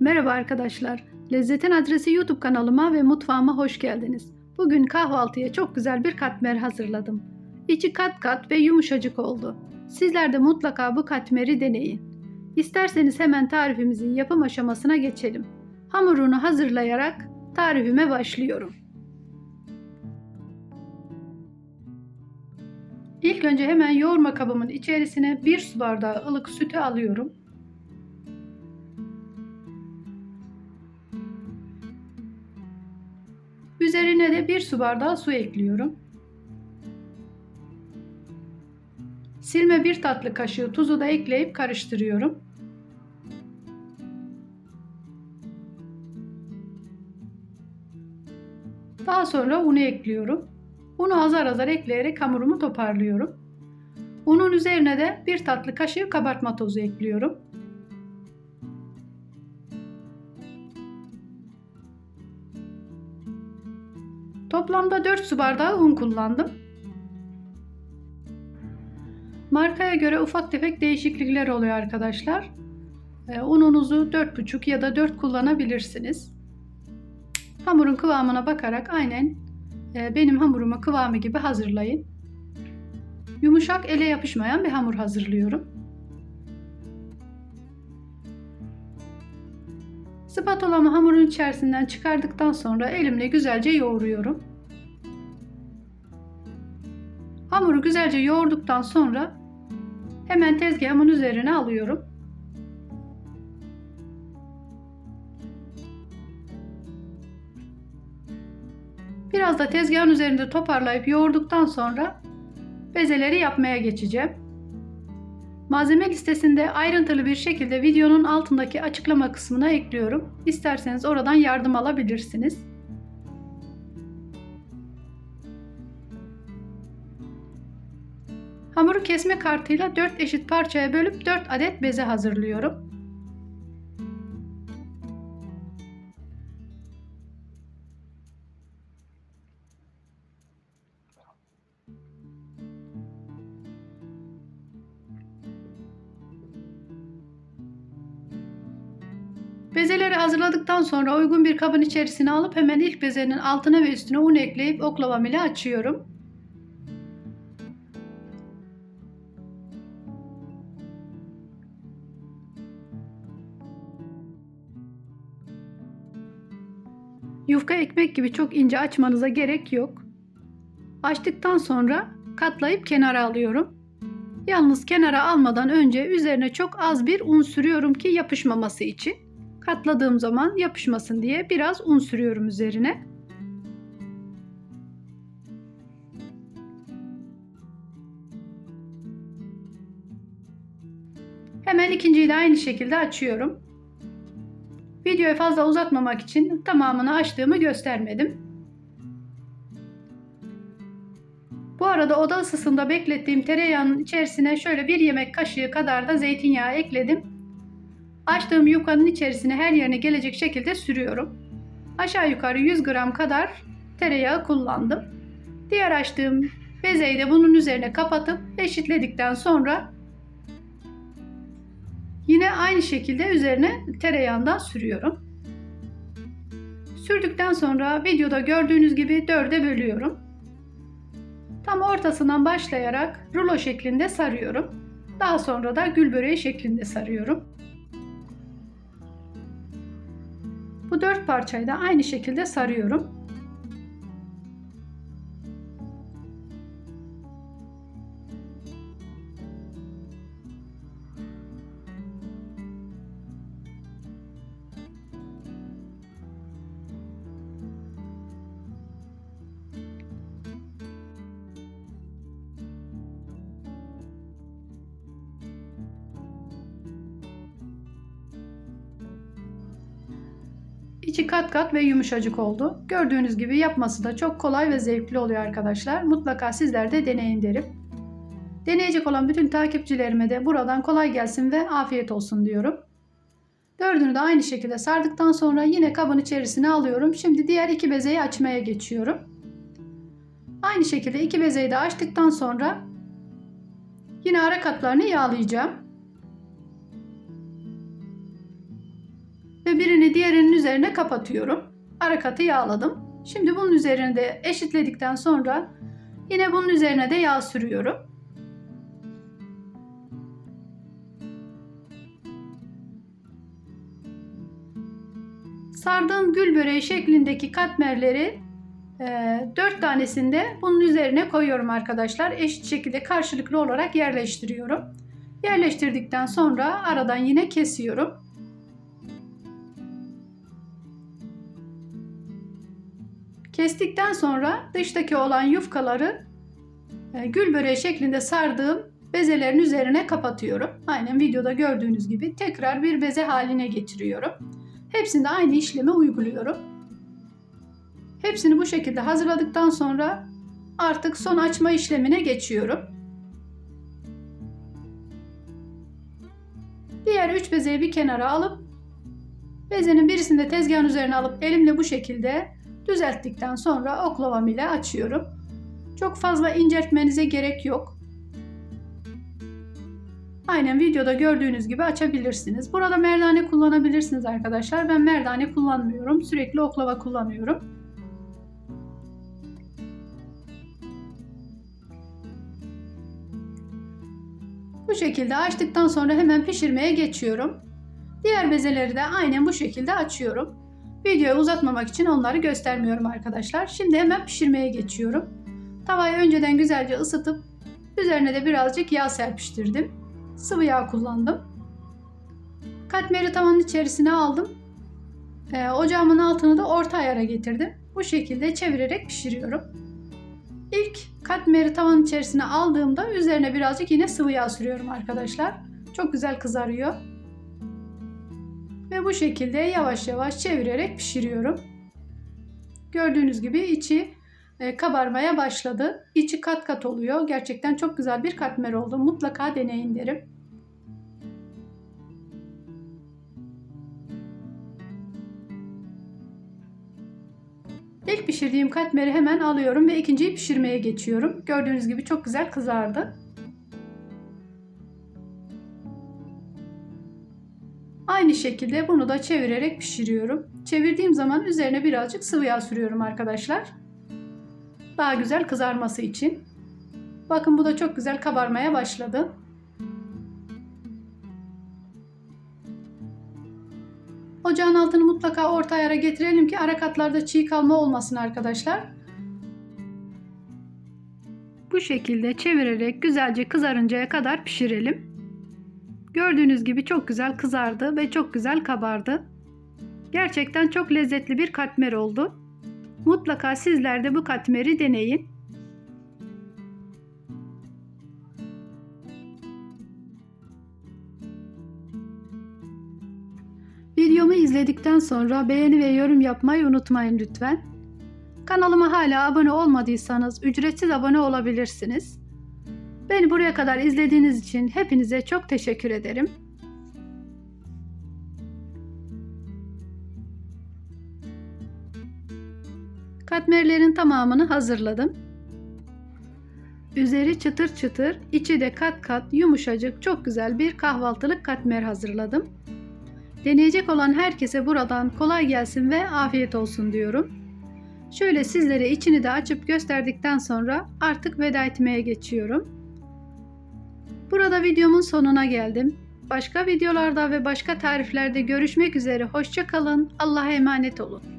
Merhaba arkadaşlar. Lezzetin Adresi YouTube kanalıma ve mutfağıma hoş geldiniz. Bugün kahvaltıya çok güzel bir katmer hazırladım. İçi kat kat ve yumuşacık oldu. Sizler de mutlaka bu katmeri deneyin. İsterseniz hemen tarifimizin yapım aşamasına geçelim. Hamurunu hazırlayarak tarifime başlıyorum. İlk önce hemen yoğurma kabımın içerisine 1 su bardağı ılık sütü alıyorum. Üzerine de 1 su bardağı su ekliyorum. Silme 1 tatlı kaşığı tuzu da ekleyip karıştırıyorum. Daha sonra unu ekliyorum. Unu azar azar ekleyerek hamurumu toparlıyorum. Unun üzerine de 1 tatlı kaşığı kabartma tozu ekliyorum. Toplamda 4 su bardağı un kullandım. Markaya göre ufak tefek değişiklikler oluyor arkadaşlar. Ee, ununuzu 4,5 ya da 4 kullanabilirsiniz. Hamurun kıvamına bakarak aynen e, benim hamurumu kıvamı gibi hazırlayın. Yumuşak ele yapışmayan bir hamur hazırlıyorum. Spatulamı hamurun içerisinden çıkardıktan sonra elimle güzelce yoğuruyorum. Hamuru güzelce yoğurduktan sonra hemen tezgahımın üzerine alıyorum. Biraz da tezgahın üzerinde toparlayıp yoğurduktan sonra bezeleri yapmaya geçeceğim. Malzeme listesinde ayrıntılı bir şekilde videonun altındaki açıklama kısmına ekliyorum. İsterseniz oradan yardım alabilirsiniz. Hamuru kesme kartıyla 4 eşit parçaya bölüp 4 adet beze hazırlıyorum. Bezeleri hazırladıktan sonra uygun bir kabın içerisine alıp hemen ilk bezenin altına ve üstüne un ekleyip oklavam ile açıyorum. Yufka ekmek gibi çok ince açmanıza gerek yok. Açtıktan sonra katlayıp kenara alıyorum. Yalnız kenara almadan önce üzerine çok az bir un sürüyorum ki yapışmaması için. Katladığım zaman yapışmasın diye biraz un sürüyorum üzerine. Hemen ikinciyi de aynı şekilde açıyorum. Videoyu fazla uzatmamak için tamamını açtığımı göstermedim. Bu arada oda ısısında beklettiğim tereyağının içerisine şöyle bir yemek kaşığı kadar da zeytinyağı ekledim. Açtığım yufkanın içerisine her yerine gelecek şekilde sürüyorum. Aşağı yukarı 100 gram kadar tereyağı kullandım. Diğer açtığım bezeyi de bunun üzerine kapatıp eşitledikten sonra yine aynı şekilde üzerine tereyağından sürüyorum. Sürdükten sonra videoda gördüğünüz gibi dörde bölüyorum. Tam ortasından başlayarak rulo şeklinde sarıyorum. Daha sonra da gül böreği şeklinde sarıyorum. Bu dört parçayı da aynı şekilde sarıyorum. İçi kat kat ve yumuşacık oldu. Gördüğünüz gibi yapması da çok kolay ve zevkli oluyor arkadaşlar. Mutlaka sizler de deneyin derim. Deneyecek olan bütün takipçilerime de buradan kolay gelsin ve afiyet olsun diyorum. Dördünü de aynı şekilde sardıktan sonra yine kabın içerisine alıyorum. Şimdi diğer iki bezeyi açmaya geçiyorum. Aynı şekilde iki bezeyi de açtıktan sonra yine ara katlarını yağlayacağım. Birini diğerinin üzerine kapatıyorum. Ara katı yağladım. Şimdi bunun üzerine de eşitledikten sonra yine bunun üzerine de yağ sürüyorum. Sardığım gül böreği şeklindeki katmerleri e, 4 tanesini bunun üzerine koyuyorum arkadaşlar. Eşit şekilde karşılıklı olarak yerleştiriyorum. Yerleştirdikten sonra aradan yine kesiyorum. Kestikten sonra dıştaki olan yufkaları e, gül böreği şeklinde sardığım bezelerin üzerine kapatıyorum. Aynen videoda gördüğünüz gibi tekrar bir beze haline getiriyorum. Hepsinde aynı işlemi uyguluyorum. Hepsini bu şekilde hazırladıktan sonra artık son açma işlemine geçiyorum. Diğer 3 bezeyi bir kenara alıp bezenin birisini de tezgahın üzerine alıp elimle bu şekilde düzelttikten sonra oklavam ile açıyorum. Çok fazla inceltmenize gerek yok. Aynen videoda gördüğünüz gibi açabilirsiniz. Burada merdane kullanabilirsiniz arkadaşlar. Ben merdane kullanmıyorum. Sürekli oklava kullanıyorum. Bu şekilde açtıktan sonra hemen pişirmeye geçiyorum. Diğer bezeleri de aynen bu şekilde açıyorum. Videoyu uzatmamak için onları göstermiyorum arkadaşlar. Şimdi hemen pişirmeye geçiyorum. Tavayı önceden güzelce ısıtıp üzerine de birazcık yağ serpiştirdim. Sıvı yağ kullandım. Katmeri tavanın içerisine aldım. Ee, ocağımın altını da orta ayara getirdim. Bu şekilde çevirerek pişiriyorum. İlk katmeri tavanın içerisine aldığımda üzerine birazcık yine sıvı yağ sürüyorum arkadaşlar. Çok güzel kızarıyor. Ve bu şekilde yavaş yavaş çevirerek pişiriyorum. Gördüğünüz gibi içi e, kabarmaya başladı. İçi kat kat oluyor. Gerçekten çok güzel bir katmer oldu. Mutlaka deneyin derim. İlk pişirdiğim katmeri hemen alıyorum ve ikinciyi pişirmeye geçiyorum. Gördüğünüz gibi çok güzel kızardı. Şekilde bunu da çevirerek pişiriyorum. Çevirdiğim zaman üzerine birazcık sıvı yağ sürüyorum arkadaşlar. Daha güzel kızarması için. Bakın bu da çok güzel kabarmaya başladı. Ocağın altını mutlaka orta ayara getirelim ki ara katlarda çiğ kalma olmasın arkadaşlar. Bu şekilde çevirerek güzelce kızarıncaya kadar pişirelim. Gördüğünüz gibi çok güzel kızardı ve çok güzel kabardı. Gerçekten çok lezzetli bir katmer oldu. Mutlaka sizler de bu katmeri deneyin. Videomu izledikten sonra beğeni ve yorum yapmayı unutmayın lütfen. Kanalıma hala abone olmadıysanız ücretsiz abone olabilirsiniz. Beni buraya kadar izlediğiniz için hepinize çok teşekkür ederim. Katmerlerin tamamını hazırladım. Üzeri çıtır çıtır, içi de kat kat yumuşacık çok güzel bir kahvaltılık katmer hazırladım. Deneyecek olan herkese buradan kolay gelsin ve afiyet olsun diyorum. Şöyle sizlere içini de açıp gösterdikten sonra artık veda etmeye geçiyorum. Burada videomun sonuna geldim. Başka videolarda ve başka tariflerde görüşmek üzere. Hoşça kalın. Allah'a emanet olun.